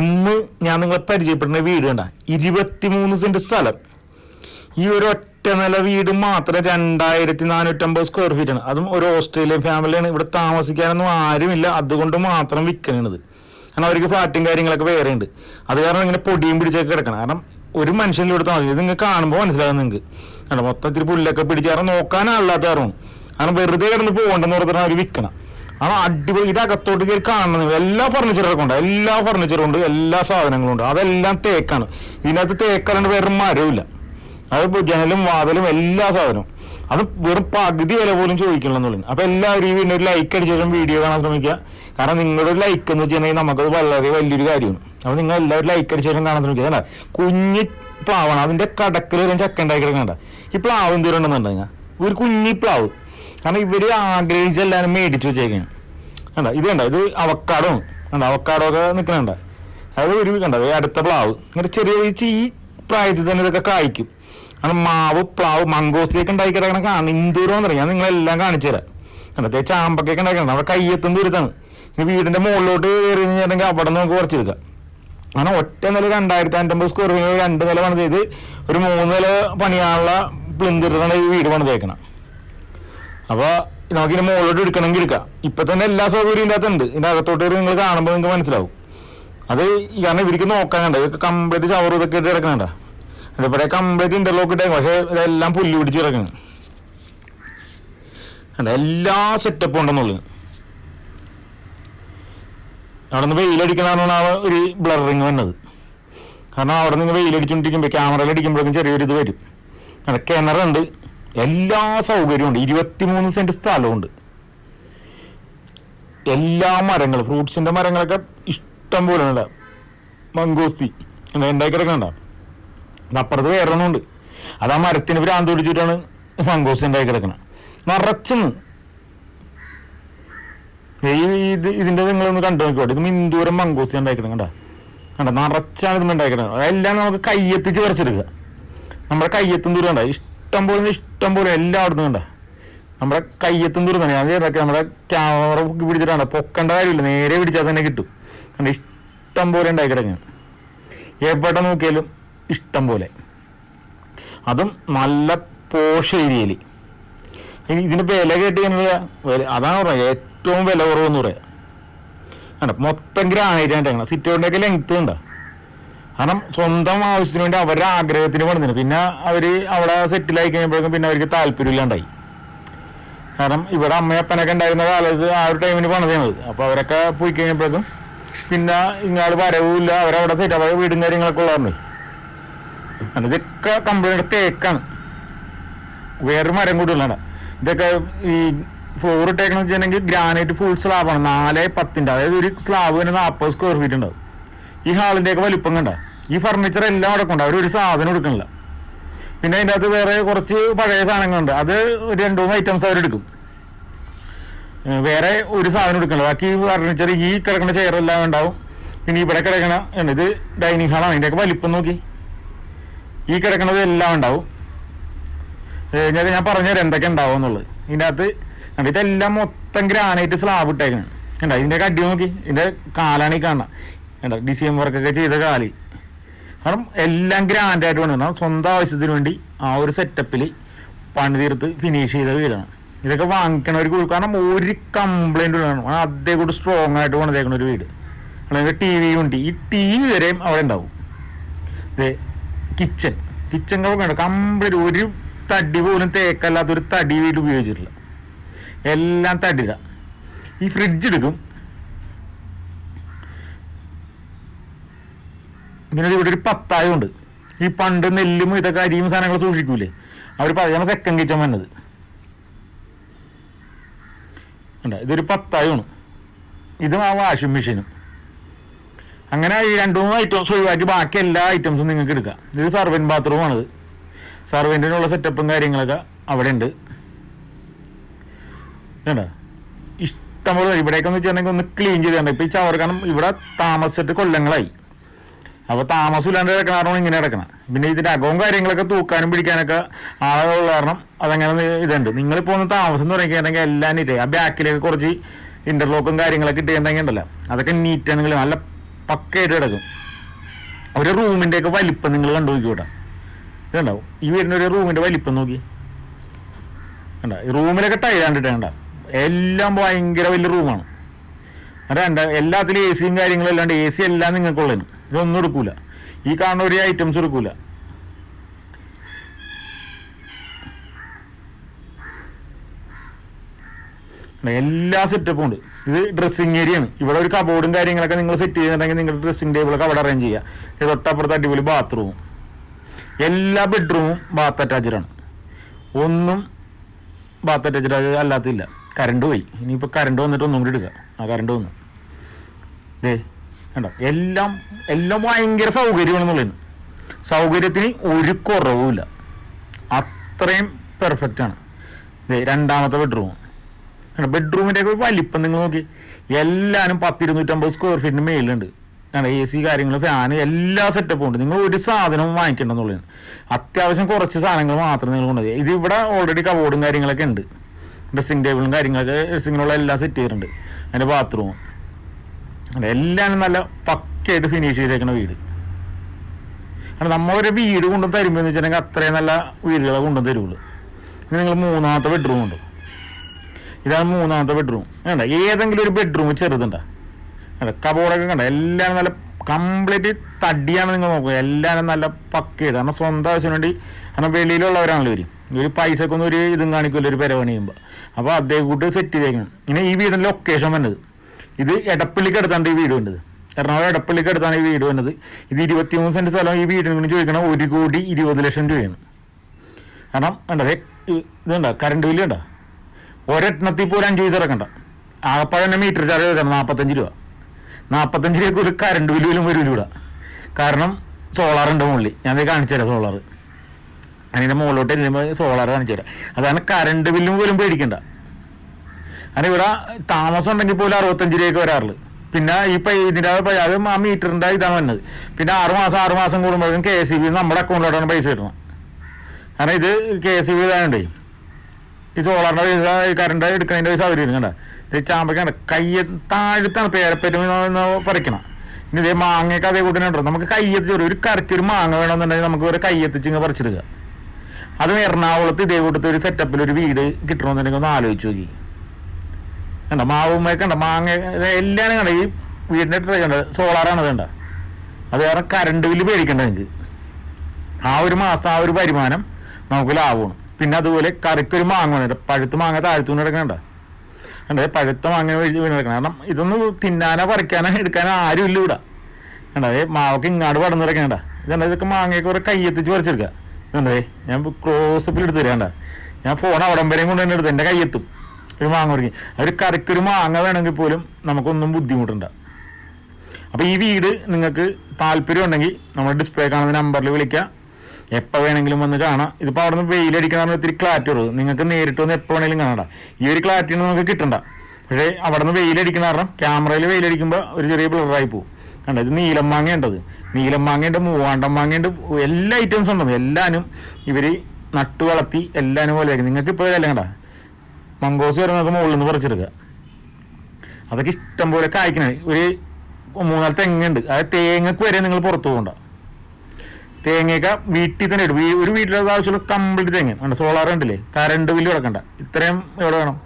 ഇന്ന് ഞാൻ നിങ്ങളെ പരിചയപ്പെടുന്ന വീട് കണ്ട. ഇരുപത്തിമൂന്ന് സെന്റ് സ്ഥലം. ഈ ഒരു ഒറ്റ നില വീട് മാത്രം രണ്ടായിരത്തി നാനൂറ്റമ്പത് സ്ക്വയർ ഫീറ്റ് ആണ്. അതും ഒരു ഓസ്ട്രേലിയൻ ഫാമിലിയാണ് ഇവിടെ താമസിക്കാനൊന്നും ആരുമില്ല. അതുകൊണ്ട് മാത്രം വിൽക്കണത് കാരണം അവർക്ക് ഫ്ലാറ്റും കാര്യങ്ങളൊക്കെ വേറെ ഉണ്ട്. അത് കാരണം ഇങ്ങനെ പൊടിയും പിടിച്ചൊക്കെ കിടക്കണം. കാരണം ഒരു മനുഷ്യന്റെ ഇവിടെ താമസിക്കും ഇത് നിങ്ങൾക്ക് കാണുമ്പോൾ മനസ്സിലാകും നിങ്ങൾക്ക്. കാരണം മൊത്തത്തിൽ പുല്ലൊക്കെ പിടിച്ച് കാരണം നോക്കാനാളില്ലാത്ത കാരണം കാരണം വെറുതെ കിടന്ന് പോകണ്ടെന്ന് പറഞ്ഞാൽ അവർ വിൽക്കണം ആണ് അടിപൊളി ഇതകത്തോട്ട് കയറി കാണുന്നത് എല്ലാ ഫർണിച്ചറൊക്കെ ഉണ്ട്. എല്ലാ ഫർണിച്ചറും ഉണ്ട് എല്ലാ സാധനങ്ങളും ഉണ്ട്. അതെല്ലാം തേക്കാണ്. ഇതിനകത്ത് തേക്കാണ്ട് വേറെ മരവില്ല അത് ജനലും വാതിലും എല്ലാ സാധനവും. അത് വെറും പകുതി വില പോലും ചോദിക്കണമെന്നുള്ളു അപ്പൊ എല്ലാവരും വീടിന് ഒരു ലൈക്ക് അടിച്ച ശേഷം വീഡിയോ കാണാൻ ശ്രമിക്കുക. കാരണം നിങ്ങളുടെ ലൈക്ക് എന്ന് വെച്ചിട്ടുണ്ടെങ്കിൽ നമുക്കത് വളരെ വലിയൊരു കാര്യമാണ്. അപ്പൊ നിങ്ങൾ എല്ലാവരും ലൈക്ക് അടിച്ച ശേഷം കാണാൻ ശ്രമിക്കുക. അല്ല കുഞ്ഞി പ്ലാവാണ്. അതിന്റെ കടക്കിൽ ഒരു ചക്ക ഉണ്ടാക്കി കിടക്കണ്ട ഈ പ്ലാവ് എന്തോരം ഉണ്ടെന്നുണ്ടെങ്കിൽ ഒരു കുഞ്ഞി പ്ലാവ്. കാരണം ഇവർ ആഗ്രഹിച്ച എല്ലാവരും മേടിച്ചു വെച്ചേക്കാണ്. കണ്ട? ഇത് കണ്ട? ഇത് അവക്കാടോ. കണ്ട? അവക്കാടോ ഒക്കെ നിൽക്കണണ്ട അത് ഒരു കണ്ട? അടുത്ത പ്ലാവ്. ഇങ്ങനെ ചെറിയ ഈ പ്രായത്തിൽ തന്നെ ഇതൊക്കെ കായ്ക്കും. കാരണം മാവ് പ്ലാവ് മങ്കോസിലേക്ക് ഉണ്ടാക്കി കിടക്കണ കാണും. എന്ന് എന്നറിയാം ഞാൻ നിങ്ങളെല്ലാം കാണിച്ചു തരാം. കണ്ടത്തെ ചാമ്പക്കൊക്കെ ഉണ്ടാക്കണം അവിടെ കയ്യെത്തും ദൂരത്താണ്. ഇനി വീടിന്റെ മുകളിലോട്ട് കയറി കഴിഞ്ഞിട്ടുണ്ടെങ്കിൽ അവിടെ നിന്ന് നമുക്ക് കുറച്ചെടുക്കാം കാരണം ഒറ്റ നില രണ്ടായിരത്തി അൻപത് സ്ക്വയർ ഫീറ്റ് രണ്ട് നില പണിത് ഒരു മൂന്ന് നില പണിയാനുള്ള പ്ലിന്തിട്ടാണ് ഈ വീട് പണിതേക്കണം. അപ്പൊ നമുക്ക് ഇനി മുകളിലോട്ട് എടുക്കണമെങ്കിൽ എടുക്കാം. ഇപ്പൊ തന്നെ എല്ലാ സൗകര്യവും ഇതിന്റെ അകത്തുണ്ട്. ഇതിന്റെ അകത്തോട്ട് നിങ്ങൾ കാണുമ്പോൾ നിങ്ങൾക്ക് മനസ്സിലാവും. അത് കാരണം ഇവർക്ക് നോക്കാനുണ്ട്. ഇതൊക്കെ കംപ്ലീറ്റ് ചവർ ഇതൊക്കെ ഇട്ട് കിടക്കണണ്ട. ഇവിടെ കംപ്ലീറ്റ് ഇന്റർലോക്ക് ഇട്ടേ പക്ഷെ ഇതെല്ലാം പുല്ല് പിടിച്ച് കിടക്കണം. അല്ല എല്ലാ സെറ്റപ്പും ഉണ്ടെന്നുള്ളത് അവിടെ നിന്ന് വെയിലടിക്കണമെന്നാണ് ആ ഒരു ബ്ലറിങ് വന്നത്. കാരണം അവിടെ നിന്ന് വെയിലടിച്ചുകൊണ്ടിരിക്കുമ്പോൾ ക്യാമറയിൽ അടിക്കുമ്പോഴേക്കും ചെറിയൊരു ഇത് വരും കിണറുണ്ട്. എല്ലാ സൗകര്യവും ഉണ്ട്. ഇരുപത്തിമൂന്ന് സെന്റ് സ്ഥലമുണ്ട് എല്ലാ മരങ്ങളും ഫ്രൂട്ട്സിന്റെ മരങ്ങളൊക്കെ ഇഷ്ടം പോലെ ഉണ്ട്. മംഗോസ്തി ഉണ്ടായി കിടക്കണ്ട അപ്പുറത്ത് വേറെ ഒന്നുണ്ട് അത് ആ മരത്തിന് ഭ്രാന്ത് പിടിച്ചിട്ടാണ് മംഗോസ്തി ഉണ്ടായി കിടക്കണം നിറച്ചെന്ന് ഇത് ഇതിന്റെ നിങ്ങളൊന്ന് കണ്ടു നോക്കിക്കോട്ടെ ഇത് മിന്തൂരം മംഗോസ്തി ഉണ്ടായി കിടക്കണ്ട കണ്ട? നിറച്ചാണ് ഇത് ഉണ്ടായി കിടക്കുന്നത് അതെല്ലാം നമുക്ക് കയ്യെത്തിച്ച് പറിച്ചെടുക്കുക. നമ്മുടെ കയ്യെത്തും ദൂരം കണ്ട? ഇഷ്ടം പോലെ ഇഷ്ടം പോലെ എല്ലാം അവിടെ നിന്ന് കണ്ട നമ്മുടെ കയ്യത്തും തന്നെ. ഞാൻ ചെയ്തൊക്കെ നമ്മുടെ ക്യാമറ പൊക്കി പിടിച്ചിട്ടാണ്. പൊക്കേണ്ട കാര്യമില്ല. നേരെ പിടിച്ചാൽ തന്നെ കിട്ടും. കണ്ട ഇഷ്ടം പോലെ ഉണ്ടായി കിടങ്ങ് എവിടെ നോക്കിയാലും ഇഷ്ടം പോലെ. അതും നല്ല പോഷ ഏരിയയിൽ ഇനി ഇതിന് വില കേട്ട് കഴിഞ്ഞാൽ അതാണ് പറയുക ഏറ്റവും വില കുറവെന്ന് പറയാം. കണ്ട? മൊത്തം ഗ്രാനൈറ്റ് ആയിട്ടാണ് സിറ്റോണിന്റെയൊക്കെ ലെങ്ത് ഉണ്ടോ? കാരണം സ്വന്തം ആവശ്യത്തിന് വേണ്ടി അവരുടെ ആഗ്രഹത്തിന് പണിതിന് പിന്നെ അവർ അവിടെ സെറ്റിലായി കഴിയുമ്പോഴേക്കും പിന്നെ അവർക്ക് താല്പര്യമില്ലാണ്ടായി കാരണം ഇവിടെ അമ്മയപ്പനൊക്കെ ഉണ്ടായിരുന്ന കാലത്ത് ആ ഒരു ടൈമിന് പണിതേണത് അപ്പോൾ അവരൊക്കെ പോയി കഴിഞ്ഞപ്പോഴേക്കും പിന്നെ ഇങ്ങാട് വരവുമില്ല. അവരവിടെ സെറ്റ് അവരുടെ വീടും കാര്യങ്ങളൊക്കെ ഉള്ളതാണ്. കാരണം ഇതൊക്കെ കമ്പനിയുടെ തേക്കാണ്. വേറൊരു മരം കൂടി ഇതൊക്കെ ഈ ഫ്ലോർ ഇട്ടേക്കണം വെച്ചിട്ടുണ്ടെങ്കിൽ ഗ്രാനൈറ്റ് ഫുൾ സ്ലാബാണ് നാല് പത്തിന്റെ അതായത് ഒരു സ്ലാബ് തന്നെ നാൽപ്പത് സ്ക്വയർ ഫീറ്റ് ഉണ്ടാവും. ഈ ഹാളിന്റെയൊക്കെ വലിപ്പം കണ്ട? ഈ ഫർണിച്ചർ എല്ലാം അടക്കം ഉണ്ട് അവർ ഒരു സാധനം എടുക്കണില്ല. പിന്നെ അതിന്റെ അകത്ത് വേറെ കുറച്ച് പഴയ സാധനങ്ങളുണ്ട്. അത് രണ്ട് മൂന്ന് ഐറ്റംസ് അവരെടുക്കും വേറെ ഒരു സാധനം എടുക്കണില്ല. ബാക്കി ഫർണിച്ചർ ഈ കിടക്കുന്ന ചെയർ എല്ലാം ഉണ്ടാവും. പിന്നെ ഇവിടെ കിടക്കണ. ഇത് ഡൈനിങ് ഹാളാണ് ഇതിന്റെയൊക്കെ വലിപ്പം നോക്കി. ഈ കിടക്കണത് എല്ലാം ഉണ്ടാവും. ഞാൻ ഞാൻ പറഞ്ഞുതരാം എന്തൊക്കെ ഉണ്ടാവും എന്നുള്ളത്. ഇതിന്റെ അകത്ത് ഇതെല്ലാം മൊത്തം ഗ്രാനൈറ്റ് സ്ലാബ് ഇട്ടേക്കണം. കണ്ടോ ഇതിന്റെ അടി നോക്കി. ഇതിന്റെ കാലാണ് ഈ കാണണം കണ്ടോ ഡിസൈൻ വർക്കൊക്കെ ചെയ്ത കാൽ. കാരണം എല്ലാം ഗ്രാൻഡായിട്ട് പണിതാണ് സ്വന്തം ആവശ്യത്തിന് വേണ്ടി ആ ഒരു സെറ്റപ്പിൽ പണി തീർത്ത് ഫിനിഷ് ചെയ്ത വീടാണ്. ഇതൊക്കെ വാങ്ങിക്കണവർക്ക് കാരണം ഒരു കംപ്ലൈന്റ് വേണം അതേ കൂടി സ്ട്രോങ് ആയിട്ട് പണിതേക്കണ ഒരു വീട്. അല്ലെങ്കിൽ ടി വി ഉണ്ട്. ഈ ടി വി വരെയും അവിടെ ഉണ്ടാവും. ഇത് കിച്ചൺ കിച്ചൺ കമ്പനി കംപ്ലീറ്റ് ഒരു തടി പോലും തേക്കല്ലാത്ത ഒരു തടി വീട് ഉപയോഗിച്ചിട്ടില്ല. എല്ലാം തടിയിലാണ് ഈ ഫ്രിഡ്ജ് എടുക്കും. പിന്നെ ഇവിടെ ഒരു പത്തായം ഉണ്ട് ഈ പണ്ട് നെല്ലും ഇതൊക്കെ അരിയും സാധനങ്ങൾ സൂക്ഷിക്കൂലേ? അവർ പറയുന്ന സെക്കൻഡ് കിച്ചൻ വന്നത്. ഇതൊരു പത്തായമാണ് ഇതും ആ വാഷിംഗ് മെഷീനും അങ്ങനെ ഈ രണ്ട് മൂന്ന് ഐറ്റംസ് ഒഴിവാക്കി ബാക്കി എല്ലാ ഐറ്റംസും നിങ്ങൾക്ക് എടുക്കാം. ഇത് സർവൻ ബാത്റൂമാണിത് സർവന്റിനുള്ള സെറ്റപ്പും കാര്യങ്ങളൊക്കെ അവിടെ ഉണ്ട് വേണ്ട ഇഷ്ടംപോലെ പോലെ എന്ന് വെച്ചിട്ടുണ്ടെങ്കിൽ ഒന്ന് ക്ലീൻ ചെയ്തിട്ടുണ്ട് ഇപ്പം ഈ ചവർ കാരണം ഇവിടെ താമസിച്ചിട്ട് കൊല്ലങ്ങളായി. അപ്പോൾ താമസം ഇല്ലാണ്ട് കിടക്കണ ഇങ്ങനെ കിടക്കണം. പിന്നെ ഇതിന്റെ അകവും കാര്യങ്ങളൊക്കെ തൂക്കാനും പിടിക്കാനൊക്കെ ആളുകളുള്ള കാരണം അതങ്ങനെ ഇതുണ്ട്. നിങ്ങളിപ്പോൾ ഒന്ന് താമസം തുടങ്ങിയിട്ടുണ്ടെങ്കിൽ എല്ലാം നീറ്റ് ആ ബാക്കിലേക്ക് കുറച്ച് ഇന്റർലോക്കും കാര്യങ്ങളൊക്കെ ഇട്ടുണ്ടെങ്കിൽ ഉണ്ടല്ലോ. അതൊക്കെ നീറ്റാണെങ്കിൽ നല്ല പക്കയായിട്ട് കിടക്കും. ഒരു ഒക്കെ വലിപ്പം നിങ്ങൾ കണ്ടു നോക്കിക്കോട്ടെ ഇതുണ്ടാവും ഈ വീടിന്റെ ഒരു റൂമിന്റെ വലിപ്പം നോക്കി. ഈ റൂമിലൊക്കെ കണ്ട? എല്ലാം ഭയങ്കര വലിയ റൂമാണ് രണ്ട് എല്ലാത്തിലും എ സിയും കാര്യങ്ങളും അല്ലാണ്ട് എ സി എല്ലാം നിങ്ങൾക്കുള്ളതിന് ഇതൊന്നും എടുക്കൂല. ഈ കാണുന്ന ഒരു ഐറ്റംസ് എടുക്കൂല. എല്ലാ സെറ്റപ്പും ഉണ്ട്. ഇത് ഡ്രസ്സിങ് ഏരിയ ആണ്. ഇവിടെ ഒരു കബോർഡും കാര്യങ്ങളൊക്കെ നിങ്ങൾ സെറ്റ് ചെയ്യുന്നുണ്ടെങ്കിൽ നിങ്ങളുടെ ഡ്രസ്സിംഗ് ടേബിളൊക്കെ അവിടെ അറേഞ്ച് ചെയ്യുക തൊട്ടപ്പുറത്ത് അടിപൊളി ബാത്റൂമും എല്ലാ ബെഡ്റൂമും ബാത്ത് അറ്റാച്ച്ഡ് ആണ്. ഒന്നും ബാത്ത് അറ്റാച്ച്ഡ് അല്ലാത്തില്ല. കറണ്ട് പോയി. ഇനിയിപ്പോൾ കറണ്ട് വന്നിട്ട് ഒന്നും കൂടി എടുക്കുക ആ കറണ്ട് വന്നു. ദേ കണ്ടോ? എല്ലാം എല്ലാം ഭയങ്കര സൗകര്യമാണെന്നുള്ളതിന് സൗകര്യത്തിന് ഒരു കുറവുമില്ല. അത്രയും പെർഫെക്റ്റ് ആണ്. രണ്ടാമത്തെ ബെഡ്റൂം കണ്ടോ ബെഡ്റൂമിന്റെ ഒക്കെ വലിപ്പം നിങ്ങൾ നോക്കി. എല്ലാവരും പത്തിരുന്നൂറ്റമ്പത് സ്ക്വയർ ഫീറ്റിന് മേലുണ്ട്. കാരണം എ സി കാര്യങ്ങൾ ഫാന് എല്ലാ സെറ്റപ്പും ഉണ്ട്. നിങ്ങൾ ഒരു സാധനവും വാങ്ങിക്കേണ്ടെന്നുള്ളതാണ്. അത്യാവശ്യം കുറച്ച് സാധനങ്ങൾ മാത്രം നിങ്ങൾ കൊണ്ടുപോയി ഇത് ഇവിടെ ഓൾറെഡി കബോർഡും കാര്യങ്ങളൊക്കെ ഉണ്ട്. ഡ്രസ്സിങ് ടേബിളും കാര്യങ്ങളൊക്കെ ഡ്രസ്സിങ്ങിനുള്ള എല്ലാം സെറ്റ് ചെയ്തിട്ടുണ്ട്. അതിന്റെ ബാത്റൂമും എല്ലാം നല്ല പക്കയായിട്ട് ഫിനിഷ് ചെയ്തേക്കുന്ന വീട്. കാരണം നമ്മളൊരു വീട് കൊണ്ടു തരുമ്പോൾ വെച്ചിട്ടുണ്ടെങ്കിൽ അത്രയും നല്ല വീടുകളെ കൊണ്ടു തരുള്ളൂ. ഇത് നിങ്ങൾ മൂന്നാമത്തെ ബെഡ്റൂം ഉണ്ട്? ഇതാണ് മൂന്നാമത്തെ ബെഡ്റൂം വേണ്ട ഏതെങ്കിലും ഒരു ബെഡ്റൂം ചെറുതുണ്ട? വേണ്ട കബോർഡൊക്കെ കണ്ട? എല്ലാം നല്ല കംപ്ലീറ്റ് തടിയാണ് നിങ്ങൾ നോക്കുക. എല്ലാം നല്ല പക്കയാണ് കാരണം സ്വന്തം ആവശ്യത്തിന് വേണ്ടി കാരണം വെളിയിലുള്ളവരാണല്ലോ ഇവർ ഇവർ പൈസക്കൊന്നും ഒരു ഇതും കാണിക്കില്ല ഒരു പെരവണി ചെയ്യുമ്പോൾ അപ്പോൾ അതേ കൂട്ട് സെറ്റ് ചെയ്തേക്കണം. ഇനി ഈ വീടിന്റെ ലൊക്കേഷൻ വന്നത് ഇത് എടപ്പള്ളിക്ക് അടുത്താണ് ഈ വീട് വന്നത്. എറണാകുളം എടപ്പള്ളിക്ക് അടുത്താണ് ഈ വീട് വന്നത്. ഇത് ഇരുപത്തിമൂന്ന് സെന്റ് സ്ഥലം ഈ വീടിന് വേണ്ടി ചോദിക്കണം ഒരു കോടി ഇരുപത് ലക്ഷം രൂപയാണ്. കാരണം കണ്ടതേ ഇതുണ്ട കറണ്ട് ബില്ല് ഉണ്ടോ? ഒരെണ്ണത്തിൽ പോലും അഞ്ച് പൈസ ഇറക്കണ്ട. ആകപ്പാട് തന്നെ മീറ്റർ ചാർജ് വെക്കണം നാൽപ്പത്തഞ്ച് രൂപ. നാൽപ്പത്തഞ്ച് രൂപയ്ക്ക് ഒരു കറണ്ട് ബില്ല് പോലും വരും ഇവിടെ കാരണം സോളാർ ഉണ്ട് മുകളിൽ. ഞാൻ കാണിച്ചു തരാം സോളാർ അതിന്റെ മുകളിലോട്ട് സോളാർ കാണിച്ചു തരാം. അതാണ് കറണ്ട് ബില്ലും പോലും പേടിക്കണ്ട. കാരണം ഇവിടെ താമസം ഉണ്ടെങ്കിൽ പോലും അറുപത്തഞ്ച് രൂപയ്ക്ക് വരാറുള്ളൂ. പിന്നെ ഈ ഇതിന്റെ അത് ആ മീറ്ററിന്റെ ഇതാണ് വന്നത്. പിന്നെ ആറ് മാസം ആറ് മാസം കൂടുമ്പോഴേക്കും കെ എസ് ബി നമ്മുടെ അക്കൗണ്ടിലോട്ടാണ് പൈസ കിട്ടണം കാരണം ഇത് കെ എസ് ബി ഇതായോണ്ടേ ഈ സോളാറിന്റെ പൈസ കറണ്ട് എടുക്കുന്നതിന്റെ പൈസ അവർ കണ്ട? ഇത് ചാമ്പയ്ക്കാണ് കയ്യ താഴത്താണ് പേരപ്പറ്റും പറിക്കണം. ഇനി ഇതേ മാങ്ങയൊക്കെ അതേ കൂട്ടിനുണ്ടോ നമുക്ക് കയ്യെത്തിച്ച് ഒരു കറക്കി ഒരു മാങ്ങ വേണമെന്നുണ്ടെങ്കിൽ നമുക്ക് ഒരു കയ്യെത്തിച്ച് ഇങ്ങനെ പറിച്ചെടുക്കുക അത് എറണാകുളത്ത് ഇതേ കൂട്ടത്തെ ഒരു സെറ്റപ്പിൽ ഒരു വീട് കിട്ടണമെന്നുണ്ടെങ്കിൽ ഒന്ന് ആലോചിച്ച് നോക്കി. കണ്ട? മാവുമ്മയൊക്കെ കണ്ട? മാങ്ങ എല്ലാം കണ്ട? ഈ വീടിന്റെ ട്രേ കണ്ട? സോളാറാണ് കണ്ട? അത് വേറെ കറണ്ട് ബില്ല് പേടിക്കണ്ട നിങ്ങൾക്ക് ആ ഒരു മാസം ആ ഒരു വരുമാനം നമുക്ക് ലാഭമാണ്. പിന്നെ അതുപോലെ കറിക്കൊരു മാങ്ങ വേണ്ട പഴുത്ത മാങ്ങ താഴ്ത്തു കിടക്കണ്ട കണ്ടേ? പഴുത്ത മാങ്ങ വീണ് കാരണം ഇതൊന്നും തിന്നാനോ പറിക്കാനോ എടുക്കാനോ ആരും ഇല്ല ഇവിടെ. കണ്ടേ? മാവൊക്കെ ഇങ്ങാട് പടന്നു കിടക്കണ്ട ഇതുണ്ട് ഇതൊക്കെ മാങ്ങയൊക്കെ കുറേ കയ്യെത്തിച്ച് പറിച്ചെടുക്കുക ഇതുണ്ടേ ഞാൻ ക്ലോസപ്പിൽ എടുത്തു തരാണ്ട ഞാൻ ഫോൺ അവിടം വരെയും കൊണ്ട് തന്നെ എടുത്ത് എന്റെ കയ്യെത്തും. ഒരു മാങ്ങ പറിക്കും ഒരു കറിക്കൊരു മാങ്ങ വേണമെങ്കിൽ പോലും നമുക്കൊന്നും ബുദ്ധിമുട്ടുണ്ട് അപ്പോൾ ഈ വീട് നിങ്ങൾക്ക് താല്പര്യം ഉണ്ടെങ്കിൽ നമ്മുടെ ഡിസ്പ്ലേ കാണുന്ന നമ്പറിൽ വിളിക്കുക എപ്പോൾ വേണമെങ്കിലും വന്ന് കാണാം. ഇതിപ്പോൾ അവിടെ നിന്ന് വെയിലടിക്കുന്ന ഇത്തിരി ക്ലാറ്റ് ഉള്ളൂ. നിങ്ങൾക്ക് നേരിട്ട് വന്ന് എപ്പോൾ വേണമെങ്കിലും കാണണ്ട ഈ ഒരു ക്ലാറ്റിന് നമുക്ക് കിട്ടണ്ട. പക്ഷേ അവിടെ നിന്ന് വെയിലടിക്കുന്ന കാരണം ക്യാമറയിൽ വെയിലടിക്കുമ്പോൾ ഒരു ചെറിയ ബ്ലറായി പോകും കണ്ട? ഇത് നീലം മാങ്ങ ഉണ്ടത് നീലം മാങ്ങയുണ്ട് മൂവാണ്ടം മാങ്ങയുണ്ട് എല്ലാ ഐറ്റംസും ഉണ്ടെന്ന് എല്ലാനും ഇവർ നട്ടു വളർത്തി എല്ലാനും പോലെ നിങ്ങൾക്ക് ഇപ്പോൾ ഇതല്ല കണ്ട? മങ്കോസ് വരെ നമുക്ക് മുകളിൽ നിന്ന് പറിച്ചെടുക്കുക. അതൊക്കെ ഇഷ്ടം പോലെ കായ്ക്കണേ. ഒരു മൂന്നാൽ തെങ്ങുണ്ട്. അത് തേങ്ങക്ക് വരെ നിങ്ങൾ പുറത്തു പോകണ്ട. തേങ്ങയൊക്കെ വീട്ടിൽ തന്നെ ഇടും. ഒരു വീട്ടിലത് ആവശ്യമുള്ള കംപ്ലീറ്റ് തേങ്ങ. വേണ്ട സോളാർ ഉണ്ടല്ലേ കറണ്ട് ബില്ല് കിടക്കണ്ട. ഇത്രയും എവിടെ വേണം?